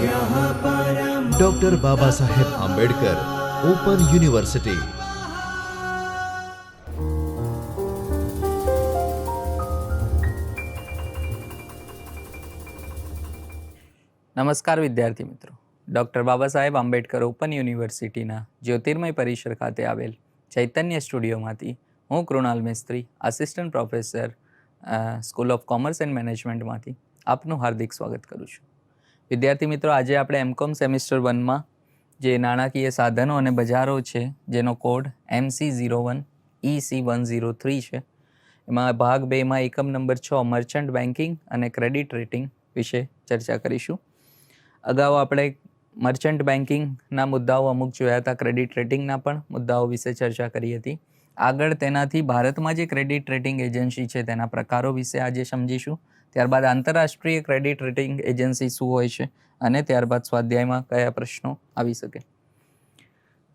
Doctor Baba Saheb Ambedkar open university નમસ્કાર વિદ્યાર્થી મિત્રો. ડૉક્ટર બાબા સાહેબ આંબેડકર ઓપન યુનિવર્સિટીના જ્યોતિર્મય પરિસર ખાતે આવેલ ચૈતન્ય સ્ટુડિયોમાંથી હું Krunal Mistry assistant professor school of commerce and મેનેજમેન્ટમાંથી આપનું હાર્દિક સ્વાગત કરું છું. વિદ્યાર્થી મિત્રો, આજે આપણે એમકોમ સેમિસ્ટર વનમાં જે નાણાકીય સાધનો અને બજારો છે, જેનો code MC zero one C one zero three છે, એમાં ભાગ બેમાં એકમ નંબર છ મર્ચન્ટ બેન્કિંગ અને ક્રેડિટ રેટિંગ વિશે ચર્ચા કરીશું. અગાઉ આપણે મર્ચન્ટ બેન્કિંગના મુદ્દાઓ અમુક જોયા હતા ક્રેડિટ રેટિંગના પણ મુદ્દાઓ વિશે ચર્ચા કરી હતી. આગળ તેનાથી ભારતમાં જે ક્રેડિટ રેટિંગ એજન્સી છે તેના પ્રકારો વિશે આજે સમજીશું. ત્યારબાદ આંતરરાષ્ટ્રીય ક્રેડિટ રેટિંગ એજન્સી શું હોય છે અને ત્યારબાદ સ્વાધ્યાયમાં કયા પ્રશ્નો આવી શકે.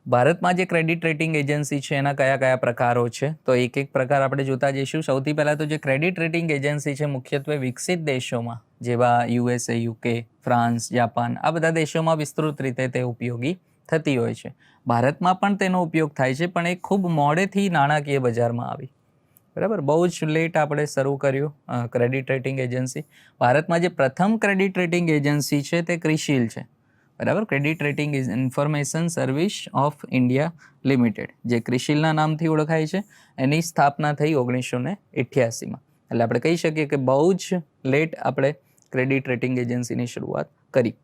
ભારતમાં જે ક્રેડિટ રેટિંગ એજન્સી છે એના કયા કયા પ્રકારો છે? તો એક એક પ્રકાર આપણે જોતા જઈશું. સૌથી પહેલાં તો જે ક્રેડિટ રેટિંગ એજન્સી છે મુખ્યત્વે વિકસિત દેશોમાં, જેવા યુએસએ યુકે ફ્રાન્સ જાપાન આ બધા દેશોમાં વિસ્તૃત રીતે તે ઉપયોગી થતી હોય છે. ભારતમાં પણ તેનો ઉપયોગ થાય છે, પણ એ ખૂબ મોડેથી નાણાકીય બજારમાં આવી. બરાબર? બહુ જ લેટ આપણે શરૂ કર્યું ક્રેડિટ રેટિંગ એજન્સી ભારતમાં જે પ્રથમ ક્રેડિટ રેટિંગ એજન્સી છે તે ક્રિશિલ છે. બરાબર? Credit rating information service of India limited જે ક્રિશિલના નામથી ઓળખાય છે. એની સ્થાપના થઈ ઓગણીસો ને અઠ્યાસીમાં. એટલે આપણે કહી શકીએ કે બહુ જ લેટ આપણે ક્રેડિટ રેટિંગ એજન્સીની શરૂઆત કરી.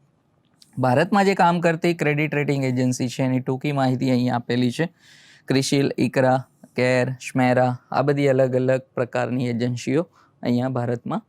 ભારતમાં જે કામ કરતી ક્રેડિટ રેટિંગ એજન્સી છે, એની ટૂંકી માહિતી અહીં આપેલી છે. ક્રિશિલ, ઇકરા, કેર, શ્મેરા, આ બધી અલગ અલગ પ્રકારની એજન્સીઓ અહીંયા ભારતમાં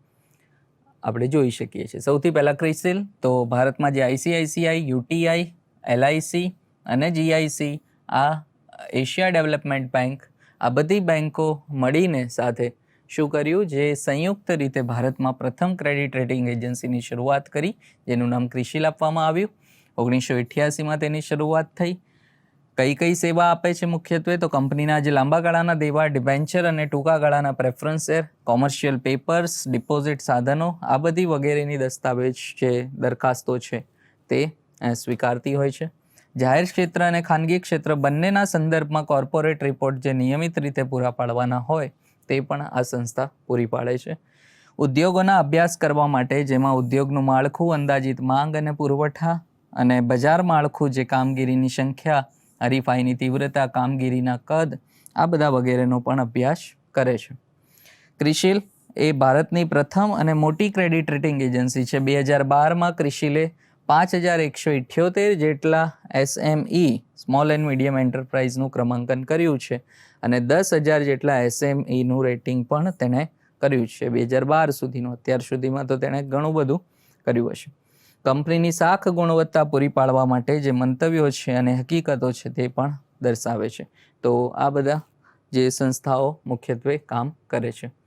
આપણે જોઈ શકીએ છીએ. સૌથી પહેલાં ક્રિશિલ, તો ભારતમાં જે આઈસીઆઈસીઆઈ, યુટીઆઈ, એલઆઈસી અને જીઆઈસી, આ એશિયા ડેવલપમેન્ટ બેંક, આ બધી બેન્કો મળીને સાથે શું કર્યું? જે સંયુક્ત રીતે ભારતમાં પ્રથમ ક્રેડિટ રેટિંગ એજન્સીની શરૂઆત કરી, જેનું નામ ક્રિશિલ આપવામાં આવ્યું. ઓગણીસો અઠ્યાસીમાં તેની શરૂઆત થઈ. કઈ કઈ સેવા આપે છે મુખ્યત્વે? તો કંપનીના જે લાંબા ગાળાના દેવા, ડિબેન્ચર અને ટૂંકા ગાળાના preference share, commercial papers, deposit સાધનો, આ બધી વગેરેની દસ્તાવેજ જે દરખાસ્તો છે તે સ્વીકારતી હોય છે. જાહેર ક્ષેત્ર અને ખાનગી ક્ષેત્ર બંનેના સંદર્ભમાં કોર્પોરેટ રિપોર્ટ જે નિયમિત રીતે પૂરા પાડવાના હોય તે પણ આ સંસ્થા પૂરી પાડે છે. ઉદ્યોગોના અભ્યાસ કરવા માટે જેમાં ઉદ્યોગનું માળખું, અંદાજિત માંગ અને પુરવઠા અને બજાર માળખું જે કામગીરીની સંખ્યા, હરીફાઈની તીવ્રતા, કામગીરીના કદ, આ બધા વગેરેનો પણ અભ્યાસ કરે છે. ક્રિશિલ એ ભારતની પ્રથમ અને મોટી ક્રેડિટ રેટિંગ એજન્સી છે. બે હજાર બારમાં ક્રિશિલે પાંચ હજાર એકસો ઇઠ્યોતેર જેટલા એસએમઈ, સ્મોલ એન્ડ મીડિયમ એન્ટરપ્રાઇઝનું ક્રમાંકન કર્યું છે અને દસ હજાર જેટલા એસએમઈનું રેટિંગ પણ તેણે કર્યું છે. બે હજાર બાર સુધીનું, અત્યાર સુધીમાં તો તેણે ઘણું બધું કર્યું હશે. કંપનીની શાખ ગુણવત્તા પૂરી પાડવા માટે જે મંતવ્યો છે અને હકીકતો છે તે પણ દર્શાવે છે. તો આ બધા જે સંસ્થાઓ મુખ્યત્વે કામ કરે છે.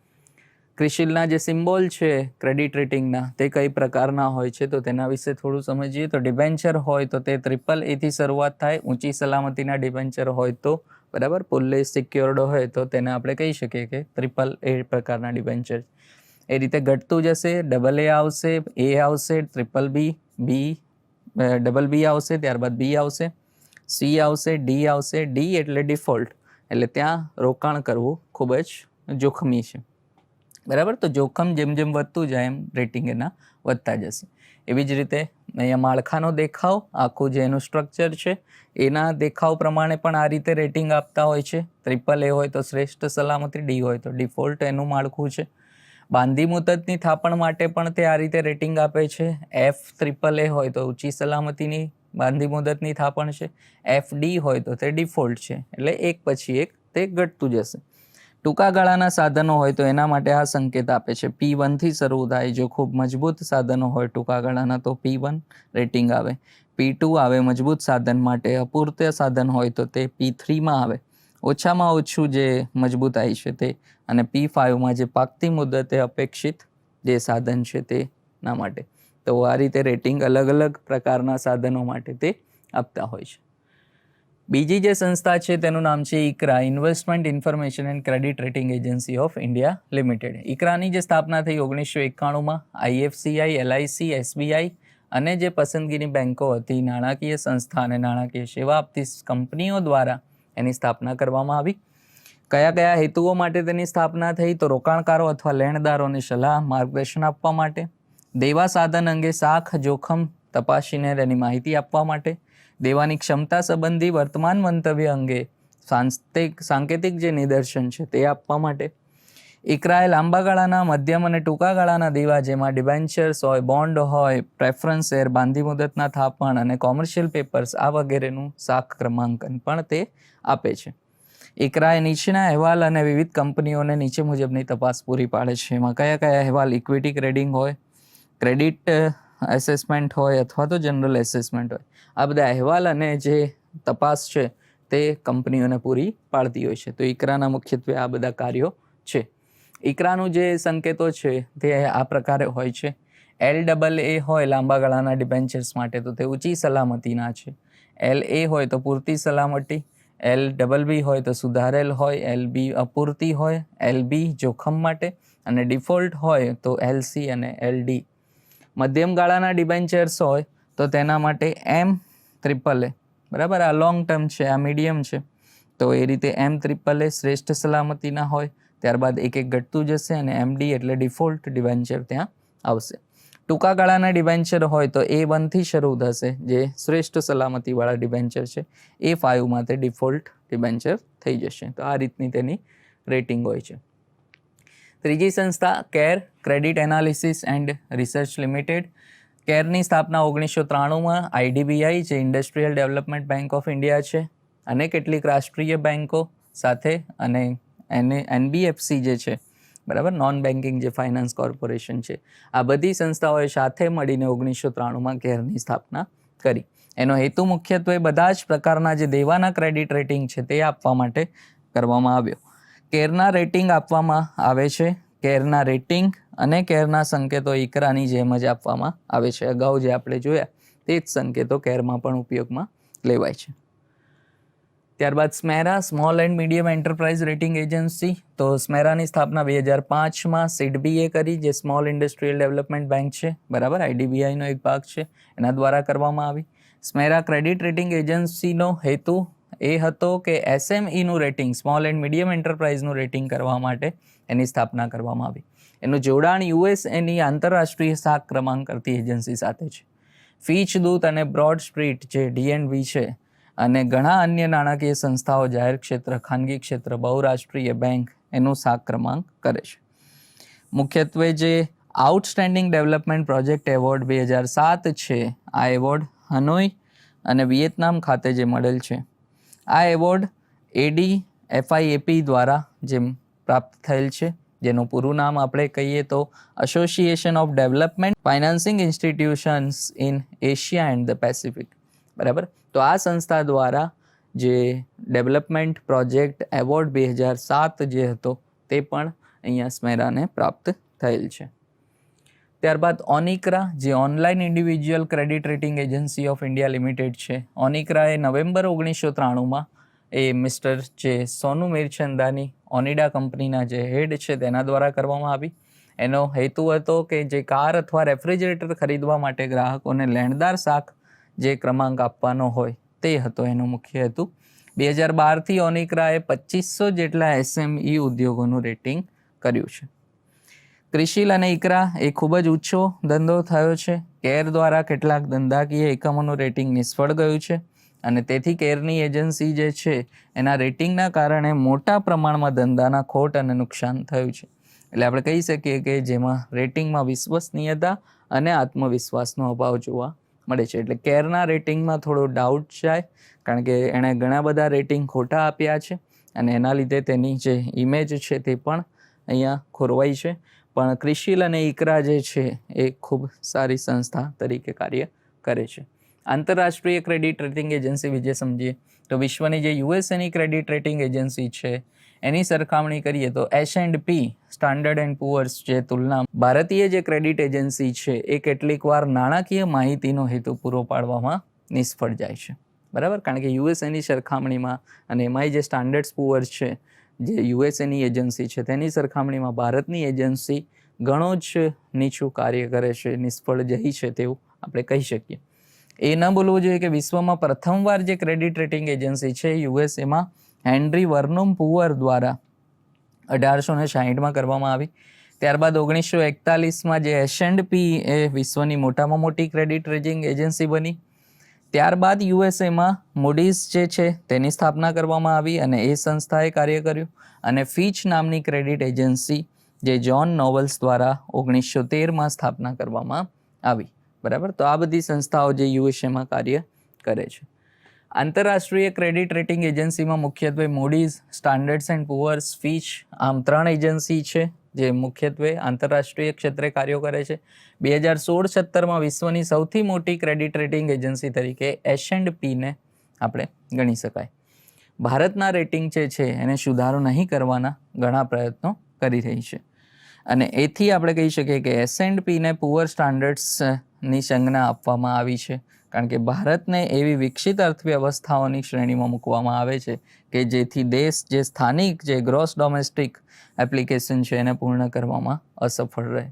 ક્રિશિલના જે સિમ્બોલ છે, ક્રેડિટ રેટિંગના, તે કઈ પ્રકારના હોય છે, તો તેના વિશે થોડું સમજીએ. તો ડિબેન્ચર હોય તો તે ટ્રિપલ એથી શરૂઆત થાય, ઊંચી સલામતીના ડિબેન્ચર હોય તો બરાબર પુલ્લે સિક્યોર્ડ હોય તો તેને આપણે કહી શકીએ કે ટ્રિપલ એ પ્રકારના ડિબેન્ચર. એ રીતે ઘટતું જશે, ડબલ એ આવશે એ આવશે ટ્રિપલ બી બી ડબલ બી આવશે, ત્યારબાદ બી આવશે, સી આવશે, ડી આવશે, ડી એટલે ડિફોલ્ટ. એટલે ત્યાં રોકાણ કરવું ખૂબ જ જોખમી છે. બરાબર? તો જોખમ જેમ જેમ વધતું જાય એમ રેટિંગ એના વધતા જશે. એવી જ રીતે અહીંયા માળખાનો દેખાવ, આખું જે એનું સ્ટ્રક્ચર છે, એના દેખાવ પ્રમાણે પણ આ રીતે રેટિંગ આપતા હોય છે. ટ્રિપલ એ હોય તો શ્રેષ્ઠ, સલામતી ડી હોય તો ડિફોલ્ટ એનું માળખું છે. બાંધી મુદતની થાપણ માટે પણ તે આ રીતે રેટિંગ આપે છે. એફ ટ્રિપલ એ હોય તો ઊંચી સલામતીની બાંધી મુદતની થાપણ છે. એફ ડી હોય તો તે ડિફોલ્ટ છે. એટલે એક પછી એક તે ઘટતું જશે. ટૂંકા ગાળાના સાધનો હોય તો એના માટે આ સંકેત આપે છે. પી વનથી શરૂ થાય, જો ખૂબ મજબૂત સાધનો હોય ટૂંકા ગાળાના, તો પી વન રેટિંગ આવે. પી ટુ આવે, મજબૂત સાધન માટે અપૂર્ત સાધન હોય તો તે પી થ્રીમાં આવે. ઓછામાં ઓછું જે મજબૂતાઈ છે તે અને પી ફાઇવમાં જે પાકતી મુદતે અપેક્ષિત જે સાધન છે તેના માટે. તો આ રીતે રેટિંગ અલગ અલગ પ્રકારના સાધનો માટે તે આપતા હોય છે. બીજી જે સંસ્થા છે, તેનું નામ છે ICRA investment information and credit rating agency of India limited ઇકરાની જે સ્થાપના થઈ ઓગણીસો એકાણુંમાં આઈએફસીઆઈ એલઆઈસી એસબીઆઈ અને જે પસંદગીની બેન્કો હતી, નાણાકીય સંસ્થા અને નાણાકીય સેવા આપતી કંપનીઓ દ્વારા એની સ્થાપના કરવામાં આવી. કયા કયા હેતુઓ માટે તેની સ્થાપના થઈ? તો રોકાણકારો અથવા લેણદારોને સલાહ, માર્ગદર્શન આપવા માટે, દેવા સાધન અંગે શાખ જોખમ તપાસીને તેની માહિતી આપવા માટે દેવાની ક્ષમતા સંબંધી વર્તમાન મંતવ્ય અંગે સાંસ્તિક સાંકેતિક જે નિદર્શન છે તે આપવા માટે. ઇકરાએ લાંબા ગાળાના મધ્યમ અને ટૂંકા ગાળાના દેવા જેમાં ડિબેન્ચર્સ હોય, બોન્ડ હોય, પ્રેફરન્સ શેર બાંધી મુદતના થાપણ અને કોમર્શિયલ પેપર્સ આ વગેરેનું શાખ ક્રમાંકન પણ તે આપે છે. ઇકરાએ નીચેના અહેવાલ અને વિવિધ કંપનીઓને નીચે મુજબની તપાસ પૂરી પાડે છે. એમાં કયા કયા અહેવાલ ઇક્વિટી ક્રેડિંગ હોય ક્રેડિટ એસેસમેન્ટ હોય અથવા તો જનરલ એસેસમેન્ટ હોય. આ બધા અહેવાલ અને જે તપાસ છે તે કંપનીઓને પૂરી પાડતી હોય છે. તો ઇકરાના મુખ્યત્વે આ બધા કાર્યો છે. ઇકરાનું જે સંકેતો છે તે આ પ્રકારે હોય છે. એલ ડબલ એ હોય લાંબા ગાળાના ડિબેન્ચર્સ માટે તો તે ઊંચી સલામતીના છે. એલ એ હોય તો પૂરતી સલામતી. એલ ડબલ બી હોય તો સુધારેલ હોય. એલ બી અપૂરતી હોય. એલ બી જોખમ માટે. અને ડિફોલ્ટ હોય તો એલ સી અને એલ ડી મધ્યમ ગાળાના ડિબેન્ચર્સ હોય, તો તેના માટે એમ ત્રિપલ એ બરાબર? આ લોંગ ટર્મ છે, આ મીડિયમ છે. તો એ રીતે એમ ત્રિપલ એ શ્રેષ્ઠ સલામતીના હોય, ત્યારબાદ એક એક ઘટતું જશે અને એમડી એટલે ડિફોલ્ટ ડિબેન્ચર ત્યાં આવશે. ટૂંકા ગાળાના ડિબેન્ચર હોય, તો એ વનથી શરૂ થશે, જે શ્રેષ્ઠ સલામતીવાળા ડિબેન્ચર છે. એ ફાઇવમાં તે ડિફોલ્ટ ડિબેન્ચર થઈ જશે. તો આ રીતની તેની રેટિંગ હોય છે. ત્રીજી સંસ્થા CARE credit analysis and research limited. કેરની સ્થાપના ઓગણીસો ત્રાણુંમાં આઈડીબીઆઈ, જે industrial development bank of India છે, અને કેટલીક રાષ્ટ્રીય બેન્કો સાથે, અને એને એનબીએફસી જે છે, બરાબર નોન બેન્કિંગ જે ફાઇનાન્સ કોર્પોરેશન છે, આ બધી સંસ્થાઓએ સાથે મળીને ઓગણીસો ત્રાણુંમાં કેરની સ્થાપના કરી. એનો હેતુ મુખ્યત્વે બધા જ પ્રકારના જે દેવાના ક્રેડિટ રેટિંગ છે તે આપવા માટે કરવામાં આવ્યો. કેરના રેટિંગ આપવામાં આવે છે. કેરના રેટિંગ અને કેરના સંકેતો ઇકરાની જેમ જ આપવામાં આવે છે. અગાઉ જે આપણે જોયા, તે જ સંકેતો કેરમાં પણ ઉપયોગમાં લેવાય છે. ત્યારબાદ SMERA small and medium enterprise rating agency. તો સ્મેરાની સ્થાપના બે હજાર પાંચમાં સિડબીએ કરી, જે સ્મોલ ઇન્ડસ્ટ્રીયલ ડેવલપમેન્ટ બેંક છે. બરાબર, આઈડીબીઆઈનો એક ભાગ છે. એના દ્વારા કરવામાં આવી. સ્મેરા ક્રેડિટ રેટિંગ એજન્સીનો હેતુ એ હતો કે એસએમઈનું રેટિંગ સ્મોલ એન્ડ મીડિયમ એન્ટરપ્રાઇઝનું રેટિંગ કરવા માટે એની સ્થાપના કરવામાં આવી. એનું જોડાણ યુએસ એની આંતરરાષ્ટ્રીય શાખ ક્રમાંક કરતી એજન્સી સાથે છે. ફીચ દૂત અને બ્રોડ સ્ટ્રીટ જે ડીએનબી છે, અને ઘણા અન્ય નાણાકીય સંસ્થાઓ, જાહેર ક્ષેત્ર, ખાનગી ક્ષેત્ર, બહુરાષ્ટ્રીય બેંક એનું શાખ ક્રમાંક કરે છે. મુખ્યત્વે જે આઉટસ્ટેન્ડિંગ ડેવલપમેન્ટ પ્રોજેક્ટ એવોર્ડ બે હજાર સાત છે, આ એવોર્ડ હનોઈ અને વિયેતનામ ખાતે જે મળેલ છે. આ એવોર્ડ એડી એફઆઈએપી દ્વારા જેમ પ્રાપ્ત થયેલ છે. જેનું પૂરું નામ આપણે કહીએ તો association of development financing institutions in Asia and the Pacific બરાબર? તો આ સંસ્થા દ્વારા જે ડેવલપમેન્ટ પ્રોજેક્ટ એવોર્ડ બે હજાર સાત જે હતો તે પણ અહીંયા સ્મેરાને પ્રાપ્ત થયેલ છે. ત્યારબાદ ઓનિક્રા, જે online individual credit rating agency of India limited છે. ઓનિક્રાએ નવેમ્બર ઓગણીસો ત્રાણુંમાં એ મિસ્ટર જે સોનુ મિરચંદાની ઓનિડા કંપનીના જે હેડ છે તેના દ્વારા કરવામાં આવી. એનો હેતુ હતો કે જે કાર અથવા રેફ્રિજરેટર ખરીદવા માટે ગ્રાહકોને લેણદાર શાખ જે ક્રમાંક આપવાનો હોય તે હતો એનો મુખ્ય હેતુ. બે હજાર બારથી ઓનિક્રાએ પચીસો જેટલા એસએમઈ ઉદ્યોગોનું રેટિંગ કર્યું છે. ક્રિશિલ અને ઇકરા એ ખૂબ જ ઊંચો ધંધો થયો છે. કેર દ્વારા કેટલાક ધંધાકીય એકમોનું રેટિંગ નિષ્ફળ ગયું છે અને તેથી કેરની એજન્સી જે છે એના રેટિંગના કારણે મોટા પ્રમાણમાં ધંધાના ખોટ અને નુકસાન થયું છે. એટલે આપણે કહી શકીએ કે જેમાં રેટિંગમાં વિશ્વસનીયતા અને આત્મવિશ્વાસનો અભાવ જોવા મળે છે. એટલે કેરના રેટિંગમાં થોડો ડાઉટ જાય કારણ કે એણે ઘણા બધા રેટિંગ ખોટા આપ્યા છે અને એના લીધે તેની જે ઇમેજ છે તે પણ અહીંયા ખોરવાઈ છે. પણ ક્રિશિલ અને ઇકરા જે છે, એ ખૂબ સારી સંસ્થા તરીકે કાર્ય કરે છે. આંતરરાષ્ટ્રીય ક્રેડિટ રેટિંગ એજન્સી વિશે સમજીએ તો વિશ્વની જે યુએસએની ક્રેડિટ રેટિંગ એજન્સી છે, એની સરખામણી કરીએ તો S and P, Standard and Poor's જે તુલના ભારતીય જે ક્રેડિટ એજન્સી છે, એ કેટલીક વાર નાણાકીય માહિતીનો હેતુ પૂરો પાડવામાં નિષ્ફળ જાય છે. બરાબર? કારણ કે યુએસએની સરખામણીમાં અને એમાંય જે સ્ટાન્ડર્ડ્સ પુઅર્સ છે જે યુએસએની એજન્સી છે તેની સરખામણીમાં ભારતની એજન્સી ઘણો જ નીચું કાર્ય કરે છે, નિષ્ફળ જઈ છે તેવું આપણે કહી શકીએ. એ ન બોલવું જોઈએ કે વિશ્વમાં પ્રથમવાર જે ક્રેડિટ રેટિંગ એજન્સી છે યુએસએમાં હેનરી વર્નોમ પુઅર દ્વારા અઢારસો ને સાહીઠમાં કરવામાં આવી. ત્યારબાદ ઓગણીસો એકતાલીસમાં જે એસ એન્ડ પી એ વિશ્વની મોટામાં મોટી ક્રેડિટ રેટિંગ એજન્સી બની. ત્યારબાદ યુએસએમાં મૂડીઝ જે છે તેની સ્થાપના કરવામાં આવી અને એ સંસ્થાએ કાર્ય કર્યું. અને ફીચ નામની ક્રેડિટ એજન્સી જે જ્હોન નોવલ્સ દ્વારા ઓગણીસો તેરમાં સ્થાપના કરવામાં આવી. બરાબર? તો આ બધી સંસ્થાઓ જે યુએસએમાં કાર્ય કરે છે. આંતરરાષ્ટ્રીય ક્રેડિટ રેટિંગ એજન્સીમાં મુખ્યત્વે Moody's Standards and Poor's Fitch આમ ત્રણ એજન્સી છે. જે મુખ્યત્વે આંતરરાષ્ટ્રીય ક્ષેત્રે કાર્યો કરે છે. બે હજાર સોળ સત્તરમાં વિશ્વની સૌથી મોટી ક્રેડિટ રેટિંગ એજન્સી તરીકે એસ એન્ડ પીને આપણે ગણી શકાય. ભારતના રેટિંગ જે છે, એને સુધારો નહીં કરવાના ઘણા પ્રયત્નો કરી રહી છે. અને એથી આપણે કહી શકીએ કે એસ એન્ડ પીને પુઅર સ્ટાન્ડર્ડ્સની સંજ્ઞા આપવામાં આવી છે. કારણ કે ભારતને એવી વિકસિત અર્થવ્યવસ્થાઓની શ્રેણીમાં મૂકવામાં આવે છે કે જેથી દેશ જે સ્થાનિક, જે ગ્રોસ ડોમેસ્ટિક એપ્લિકેશન છે એને પૂર્ણ કરવામાં અસફળ રહે.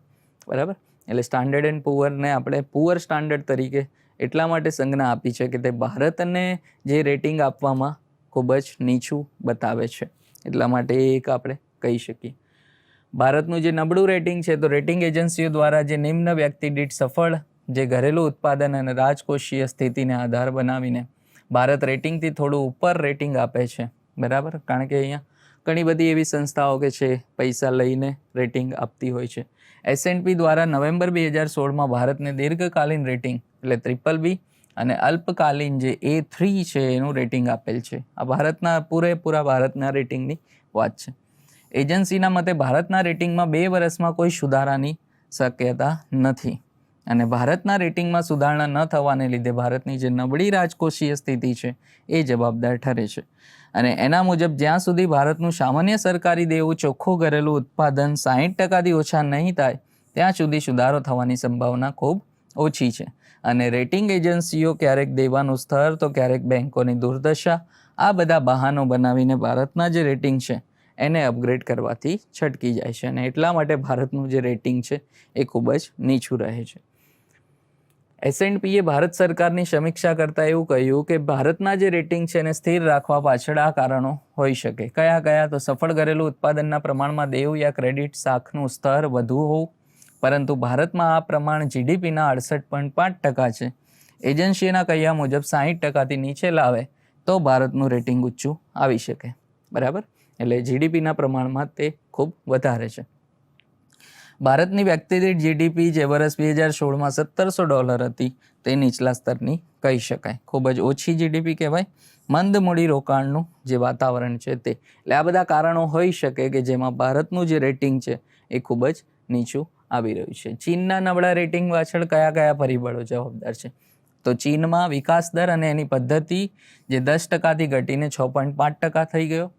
બરાબર? એટલે સ્ટાન્ડર્ડ એન્ડ પુઅરને આપણે પુઅર સ્ટાન્ડર્ડ તરીકે એટલા માટે સંજ્ઞા આપી છે કે તે ભારતને જે રેટિંગ આપવામાં ખૂબ જ નીચું બતાવે છે. એટલા માટે એક આપણે કહી શકીએ. ભારતનું જે નબળું રેટિંગ છે, તો રેટિંગ એજન્સીઓ દ્વારા જે નિમ્ન વ્યક્તિ દીઠ સફળ જે ઘરેલું ઉત્પાદન અને રાજકોષીય સ્થિતિને આધાર બનાવીને ભારત રેટિંગથી થોડું ઉપર રેટિંગ આપે છે. બરાબર? કારણ કે અહીંયા ઘણી બધી એવી સંસ્થાઓ કે છે, પૈસા લઈને રેટિંગ આપતી હોય છે. એસએનપી દ્વારા નવેમ્બર બે હજાર સોળમાં ભારતને દીર્ઘકાલીન રેટિંગ, એટલે ટ્રિપલ બી અને અલ્પકાલીન જે એ થ્રી છે, એનું રેટિંગ આપેલ છે. આ ભારતના પૂરેપૂરા ભારતના રેટિંગની વાત છે. એજન્સીના મતે ભારતના રેટિંગમાં બે વર્ષમાં કોઈ સુધારાની શક્યતા નથી. અને ભારતના રેટિંગમાં સુધારણા ન થવાને લીધે ભારતની જે નબળી રાજકોષીય સ્થિતિ છે, એ જવાબદાર ઠરે છે. અને એના મુજબ જ્યાં સુધી ભારતનું સામાન્ય સરકારી દેવું ચોખ્ખું ઘરેલું ઉત્પાદન સાહીઠ ટકાથી ઓછા નહીં થાય, ત્યાં સુધી સુધારો થવાની સંભાવના ખૂબ ઓછી છે. અને રેટિંગ એજન્સીઓ ક્યારેક દેવાનું સ્તર તો ક્યારેક બેંકોની દુર્દશા, આ બધા બહાનો બનાવીને ભારતના જે રેટિંગ છે, એને અપગ્રેડ કરવાથી છટકી જાય છે. અને એટલા માટે ભારતનું જે રેટિંગ છે, એ ખૂબ જ નીચું રહે છે. એસએનપીએ ભારત સરકારની સમીક્ષા કરતાં એવું કહ્યું કે ભારતના જે રેટિંગ છે એને સ્થિર રાખવા પાછળ આ કારણો હોઈ શકે. કયા કયા? તો સફળ ઘરેલું ઉત્પાદનના પ્રમાણમાં દેવું યા ક્રેડિટ શાખનું સ્તર વધુ હોવું? પરંતુ ભારતમાં આ પ્રમાણ જીડીપીના અડસઠ પોઈન્ટ પાંચ ટકા છે. એજન્સીના કહ્યા મુજબ સાહીઠ ટકાથી નીચે લાવે તો ભારતનું રેટિંગ ઊંચું આવી શકે. બરાબર? એટલે જીડીપીના પ્રમાણમાં તે ખૂબ વધારે છે. ભારતની વ્યક્તિદીઠ જીડીપી જે વર્ષ બે હજાર સોળમાં સત્તરસો ડોલર હતી, તે નીચલા સ્તરની કહી શકાય. ખૂબ જ ઓછી જીડીપી કહેવાય. મંદ મૂડી રોકાણનું જે વાતાવરણ છે તે. એટલે આ બધા કારણો હોઈ શકે કે જેમાં ભારતનું જે રેટિંગ છે, એ ખૂબ જ નીચું આવી રહ્યું છે. ચીનના નબળા રેટિંગ પાછળ કયા કયા પરિબળો જવાબદાર છે? તો ચીનમાં વિકાસ દર અને એની પદ્ધતિ જે દસ ટકાથી ઘટીને છ પોઈન્ટ પાંચ ટકા થઈ ગયો.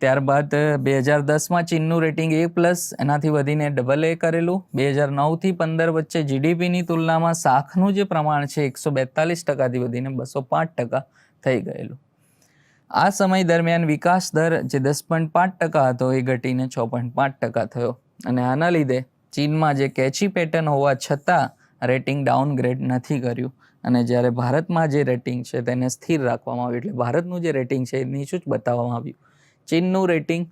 ત્યારબાદ બે હજાર દસમાં ચીનનું રેટિંગ એ પ્લસ, એનાથી વધીને ડબલ એ કરેલું. બે હજાર નવથી પંદર વચ્ચે જીડીપીની તુલનામાં શાખનું જે પ્રમાણ છે, એકસો બેતાલીસ ટકાથી વધીને બસો પાંચ ટકા થઈ ગયેલું. આ સમય દરમિયાન વિકાસ દર જે દસ પોઈન્ટ પાંચ ટકા હતો, એ ઘટીને છ પોઈન્ટ પાંચ ટકા થયો. અને આના લીધે ચીનમાં જે કેચી પેટર્ન હોવા છતાં રેટિંગ ડાઉનગ્રેડ નથી કર્યું. અને જ્યારે ભારતમાં જે રેટિંગ છે, તેને સ્થિર રાખવામાં આવ્યું. એટલે ભારતનું જે રેટિંગ છે, એ નીચું જ બતાવવામાં આવ્યું. ચીનનું રેટિંગ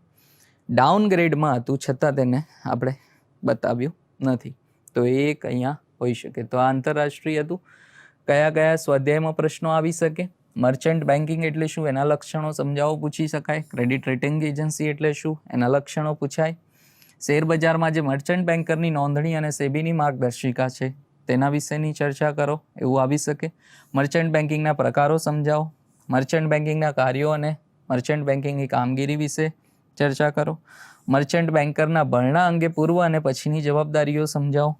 ડાઉનગ્રેડમાં હતું, છતાં તેને આપણે બતાવ્યું નથી. તો એ એક અહીંયા હોઈ શકે. તો આ આંતરરાષ્ટ્રીય હતું. કયા કયા સ્વાધ્યાયમાં પ્રશ્નો આવી શકે? મર્ચન્ટ બેન્કિંગ એટલે શું? એના લક્ષણો સમજાવો, પૂછી શકાય. ક્રેડિટ રેટિંગ એજન્સી એટલે શું? એના લક્ષણો પૂછાય. શેર બજારમાં જે મર્ચન્ટ બેન્કરની નોંધણી અને સેબીની માર્ગદર્શિકા છે, તેના વિશેની ચર્ચા કરો. એવું આવી શકે. મર્ચન્ટ બેન્કિંગના પ્રકારો સમજાવો. મર્ચન્ટ બેન્કિંગના કાર્યો અને મર્ચન્ટ બેન્કિંગની કામગીરી વિશે ચર્ચા કરો. મર્ચન્ટ બેન્કરના ભરણા અંગે પૂર્વ અને પછીની જવાબદારીઓ સમજાવો.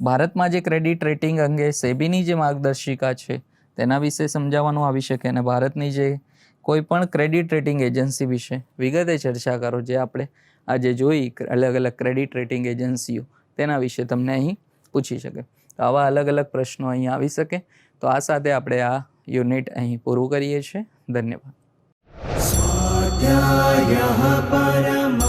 ભારતમાં જે ક્રેડિટ રેટિંગ અંગે સેબીની જે માર્ગદર્શિકા છે, તેના વિશે સમજાવવાનું આવી શકે અને ભારતની જે કોઈ પણ ક્રેડિટ રેટિંગ એજન્સી વિશે વિગતે ચર્ચા કરો, જે આપણે આજે જોઈ અલગ અલગ ક્રેડિટ રેટિંગ એજન્સીઓ, તેના વિશે તમને અહીં પૂછી શકે. તો આવા અલગ અલગ પ્રશ્નો અહીં આવી શકે. તો આ સાથે આપણે આ યુનિટ અહીં પૂરું કરીએ છીએ. ધન્યવાદ. स्वाध्यायः परम